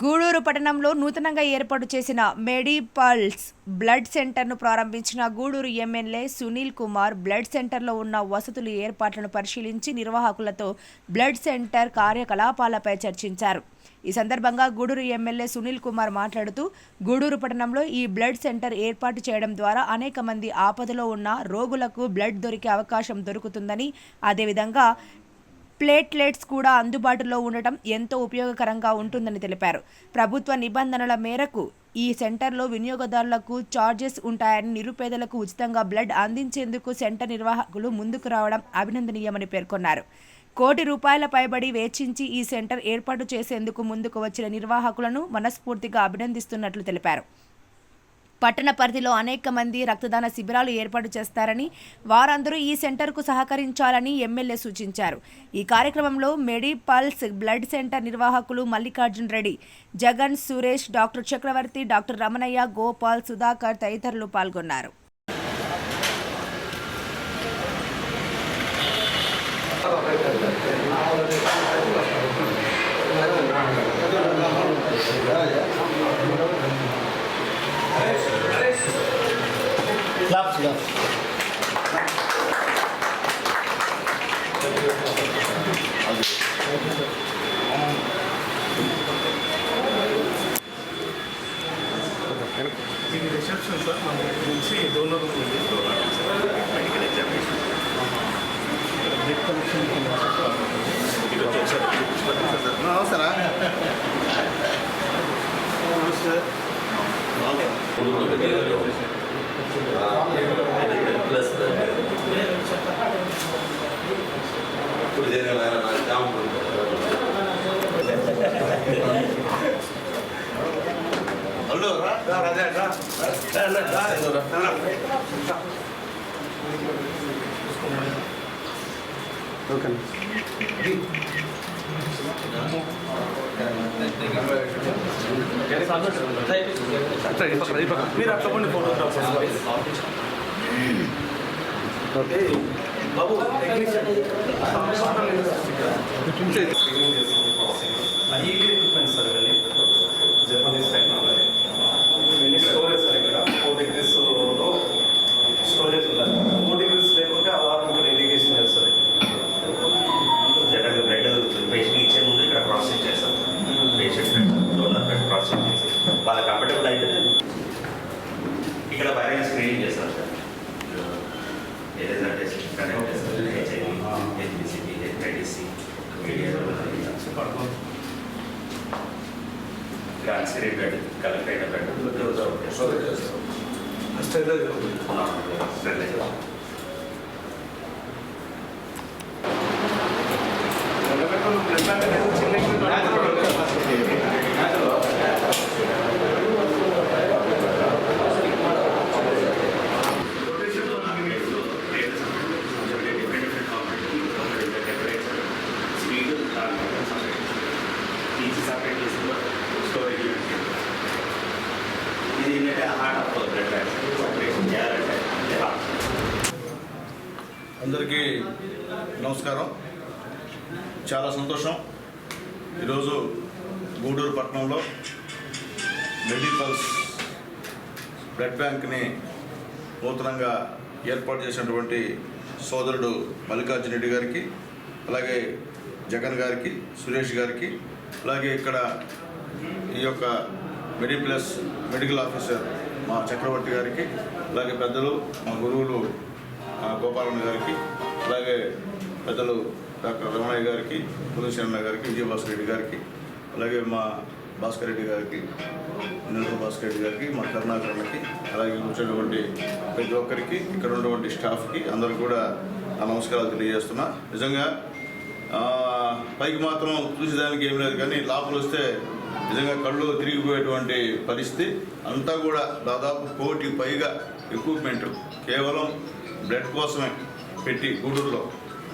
గూడూరు పట్టణంలో నూతనంగా ఏర్పాటు చేసిన మెడిపల్స్ బ్లడ్ సెంటర్ను ప్రారంభించిన గూడూరు ఎమ్మెల్యే సునీల్ కుమార్ బ్లడ్ సెంటర్లో ఉన్న వసతులు ఏర్పాట్లను పరిశీలించి నిర్వాహకులతో బ్లడ్ సెంటర్ కార్యకలాపాలపై చర్చించారు. ఈ సందర్భంగా గూడూరు ఎమ్మెల్యే సునీల్ కుమార్ మాట్లాడుతూ గూడూరు పట్టణంలో ఈ బ్లడ్ సెంటర్ ఏర్పాటు చేయడం ద్వారా అనేక మంది ఆపదలో ఉన్న రోగులకు బ్లడ్ దొరికే అవకాశం దొరుకుతుందని అదేవిధంగా ప్లేట్లెట్స్ కూడా అందుబాటులో ఉండటం ఎంతో ఉపయోగకరంగా ఉంటుందని తెలిపారు. ప్రభుత్వ నిబంధనల మేరకు ఈ సెంటర్లో వినియోగదారులకు చార్జెస్ ఉంటాయని నిరుపేదలకు ఉచితంగా బ్లడ్ అందించేందుకు సెంటర్ నిర్వాహకులు ముందుకు రావడం అభినందనీయమని పేర్కొన్నారు. కోటి రూపాయల పైబడి వేచించి ఈ సెంటర్ ఏర్పాటు చేసేందుకు ముందుకు వచ్చిన నిర్వాహకులను మనస్ఫూర్తిగా అభినందిస్తున్నట్లు తెలిపారు. పట్టణ పరిధిలో అనేక మంది రక్తదాన శిబిరాలు ఏర్పాటు చేస్తారని వారందరూ ఈ సెంటర్కు సహకరించాలని ఎమ్మెల్యే సూచించారు. ఈ కార్యక్రమంలో మెడిపల్స్ బ్లడ్ సెంటర్ నిర్వాహకులు మల్లికార్జున్ రెడ్డి జగన్ సురేష్ డాక్టర్ చక్రవర్తి డాక్టర్ రమణయ్య గోపాల్ సుధాకర్ తదితరులు పాల్గొన్నారు. ఇది రిసెప్షన్ సార్ మన నుంచి డోనర్ ఉంది మెడికల్ ఎగ్జామినేషన్ బ్లడ్ కలెక్షన్ ఇది వచ్చి ఒకసారి సార్? అవసరా సార్ మీరు అట్లా కొన్ని ఫోటోగ్రాఫ్ ఓకే. బాబు ఎక్విప్మెంట్ అన్స్క్రీన్ బ్లడ్ కలెక్ట్ అయిన బ్లడ్ స్టెరిలైజ్ ఇది అందరికీ నమస్కారం. చాలా సంతోషం. ఈరోజు గూడూరు పట్టణంలో మెడిపల్స్ బ్లడ్ బ్యాంక్ని నూతనంగా ఏర్పాటు చేసినటువంటి సోదరుడు మల్లికార్జున రెడ్డి గారికి అలాగే జగన్ గారికి సురేష్ గారికి అలాగే ఇక్కడ ఈ యొక్క మెడిప్లస్ మెడికల్ ఆఫీసర్ మా చక్రవర్తి గారికి అలాగే పెద్దలు మా గురువులు గోపాలన్న గారికి అలాగే పెద్దలు డాక్టర్ రమణయ్య గారికి పులిశరణ గారికి విజయభాస్కర్ రెడ్డి గారికి అలాగే మా భాస్కర్ రెడ్డి గారికి నెల్లూరు భాస్కర్ రెడ్డి గారికి మా కరుణాకరణకి అలాగే వచ్చినటువంటి ప్రతి ఒక్కరికి ఇక్కడ ఉన్నటువంటి స్టాఫ్కి అందరూ కూడా నమస్కారాలు తెలియజేస్తున్నా. నిజంగా పైకి మాత్రం చూసేదానికి ఏం లేదు కానీ లోపల వస్తే నిజంగా కళ్ళు తిరిగిపోయేటువంటి పరిస్థితి. అంతా కూడా దాదాపు కోటి పైగా ఎక్విప్మెంట్ కేవలం బ్లడ్ కోసమే పెట్టి గూడూరులో.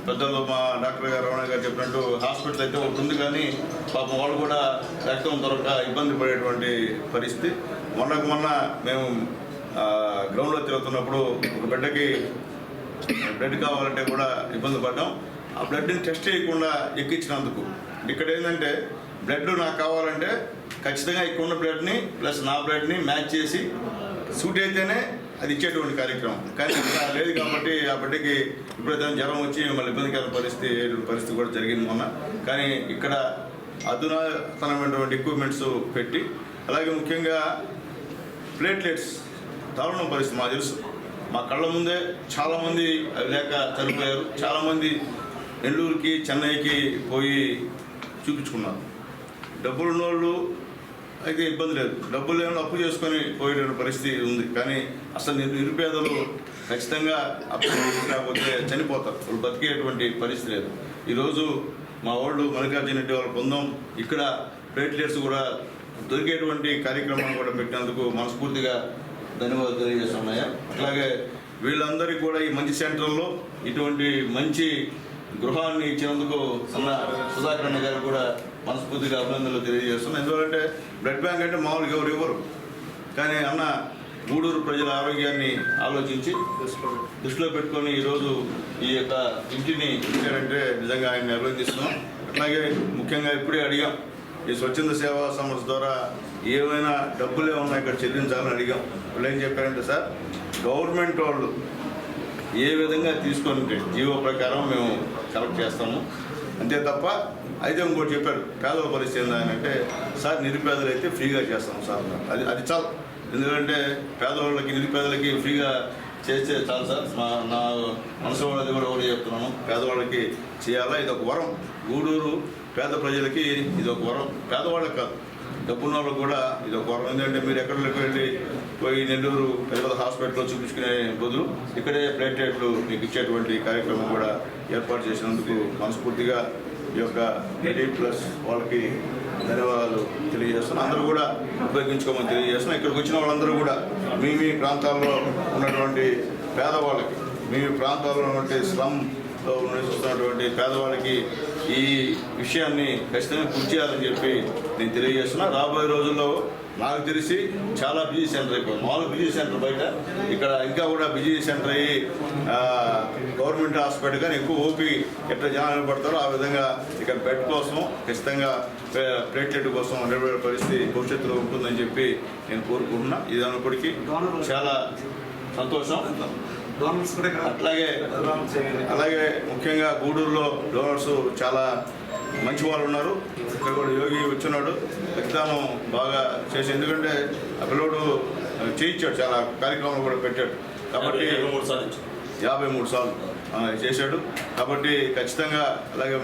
పెద్దలు మా డాక్టర్ గారు రమణ గారు చెప్పినట్టు హాస్పిటల్ అయితే ఒకటి ఉంది కానీ పాపం వాళ్ళు కూడా రక్తం దొరక ఇబ్బంది పడేటువంటి పరిస్థితి. మొన్నకు మొన్న మేము గ్రౌండ్లో తిరుగుతున్నప్పుడు ఒక బిడ్డకి బ్లడ్ కావాలంటే కూడా ఇబ్బంది పడ్డాం. ఆ బ్లడ్ని టెస్ట్ చేయకుండా ఎక్కించినందుకు. ఇక్కడ ఏంటంటే బ్లడ్ నాకు కావాలంటే ఖచ్చితంగా ఇక్కడ ఉన్న బ్లడ్ని ప్లస్ నా బ్లడ్ని మ్యాచ్ చేసి సూట్ అయితేనే అది ఇచ్చేటువంటి కార్యక్రమం. కానీ ఇక్కడ లేదు కాబట్టి ఆ బిడ్డకి ఇప్పుడైతే జ్వరం వచ్చి మళ్ళీ ఇబ్బందికర పరిస్థితి పరిస్థితి కూడా జరిగింది మొన్న. కానీ ఇక్కడ అధునాతనమైనటువంటి ఎక్విప్మెంట్స్ పెట్టి అలాగే ముఖ్యంగా ప్లేట్లెట్స్ దారుణం పరిస్థితి మాకు తెలుసు. మా కళ్ళ ముందే చాలామంది అవి లేక చనిపోయారు. చాలామంది నెల్లూరుకి చెన్నైకి పోయి చూపించుకున్నారు. డబ్బులున్నోళ్ళు అయితే ఇబ్బంది లేదు. డబ్బులు లేని అప్పు చేసుకొని పోయే పరిస్థితి ఉంది. కానీ అసలు నిరు- నిరుపేదలు ఖచ్చితంగా అప్పు లేకపోతే చనిపోతారు. వాళ్ళు బతికేటువంటి పరిస్థితి లేదు. ఈరోజు మా వాళ్ళు మల్లికార్జున రెడ్డి వాళ్ళ బృందం ఇక్కడ ప్లేట్లెట్స్ కూడా దొరికేటువంటి కార్యక్రమాన్ని కూడా పెట్టినందుకు మనస్ఫూర్తిగా ధన్యవాదాలు తెలియజేస్తున్నాయా అట్లాగే వీళ్ళందరికీ కూడా ఈ మంచి సెంటర్లో ఇటువంటి మంచి గృహాన్ని ఇచ్చినందుకు అన్న సుధాకర్ అన్న గారు కూడా మనస్ఫూర్తిగా అభినందనలు తెలియజేస్తున్నాం. ఎందుకంటే బ్లడ్ బ్యాంక్ అంటే మామూలుగా ఎవరు ఇవ్వరు. కానీ అన్న గూడూరు ప్రజల ఆరోగ్యాన్ని ఆలోచించి దృష్టిలో పెట్టుకొని ఈరోజు ఈ యొక్క ఇంటిని ఇచ్చారంటే నిజంగా ఆయన అభినందిస్తున్నాం. అట్లాగే ముఖ్యంగా ఇప్పుడే అడిగాం ఈ స్వచ్ఛంద సేవా సంస్థ ద్వారా ఏమైనా డబ్బులు ఏమన్నా ఇక్కడ చెల్లించాలని అడిగాం. వాళ్ళు ఏం చెప్పారంటే సార్ గవర్నమెంట్ వాళ్ళు ఏ విధంగా తీసుకొని జీవో ప్రకారం మేము కలెక్ట్ చేస్తాము. అంతే తప్ప అయితే ఇంకోటి చెప్పారు పేదల పరిస్థితి ఏంటంటే సార్ నిరుపేదలు అయితే ఫ్రీగా చేస్తాం సార్ అది అది చాలు. ఎందుకంటే పేదవాళ్ళకి నిరుపేదలకి ఫ్రీగా చేస్తే చాలు సార్. మా నా మనసు వాళ్ళది కూడా ఒకటి చెప్తున్నాను. పేదవాళ్ళకి చేయాలా? ఇది ఒక వరం. గూడూరు పేద ప్రజలకి ఇది ఒక వరం. పేదవాళ్ళకి కాదు. డబ్బున్న వాళ్ళకి కూడా ఇది ఒక వరం. ఎందుకంటే మీరు ఎక్కడికి వెళ్ళి పోయి నెల్లూరు పెద్ద హాస్పిటల్లో చూపించుకునే బదులు ఇక్కడే ప్లేటెట్లు మీకు ఇచ్చేటువంటి కార్యక్రమం కూడా ఏర్పాటు చేసినందుకు మనస్ఫూర్తిగా ఈ యొక్క ఎయిటీ ప్లస్ వాళ్ళకి ధన్యవాదాలు తెలియజేస్తున్నాను అందరూ కూడా ఉపయోగించుకోమని తెలియజేస్తున్నాం. ఇక్కడికి వచ్చిన వాళ్ళందరూ కూడా మీ మీ ప్రాంతాల్లో ఉన్నటువంటి పేదవాళ్ళకి మీ ప్రాంతాల్లో ఉన్నటువంటి స్లమ్లో నివసిస్తున్నటువంటి పేదవాళ్ళకి ఈ విషయాన్ని ఖచ్చితంగా పూర్తి చేయాలని చెప్పి నేను తెలియజేస్తున్నా. రాబోయే రోజుల్లో నాకు తెలిసి చాలా బిజీ సెంటర్ అయిపోయింది మామూలు బిజీ సెంటర్ బయట. ఇక్కడ ఇంకా కూడా బిజీ సెంటర్ అయ్యి గవర్నమెంట్ హాస్పిటల్ కానీ ఎక్కువ ఓపీ ఎట్లా జనాలు పడతారో ఆ విధంగా ఇక్కడ బెడ్ కోసం ఖచ్చితంగా ప్లేట్లెట్ కోసం నిలబడే పరిస్థితి భవిష్యత్తులో ఉంటుందని చెప్పి నేను కోరుకుంటున్నా. ఇది అనుకోడికి చాలా సంతోషం. అట్లాగే. అలాగే ముఖ్యంగా గూడూరులో డోనర్స్ చాలా మంచి వాళ్ళు ఉన్నారు ఇక్కడ కూడా యోగి వచ్చున్నాడు రక్తదానం బాగా చేసి ఎందుకంటే ఆ పిల్లోడు చేయించాడు చాలా కార్యక్రమాలు కూడా పెట్టాడు కాబట్టి యాభై మూడు సార్లు ఇచ్చాం. యాభై మూడు సార్లు ఆ, చేశాడు కాబట్టి ఖచ్చితంగా అలాగే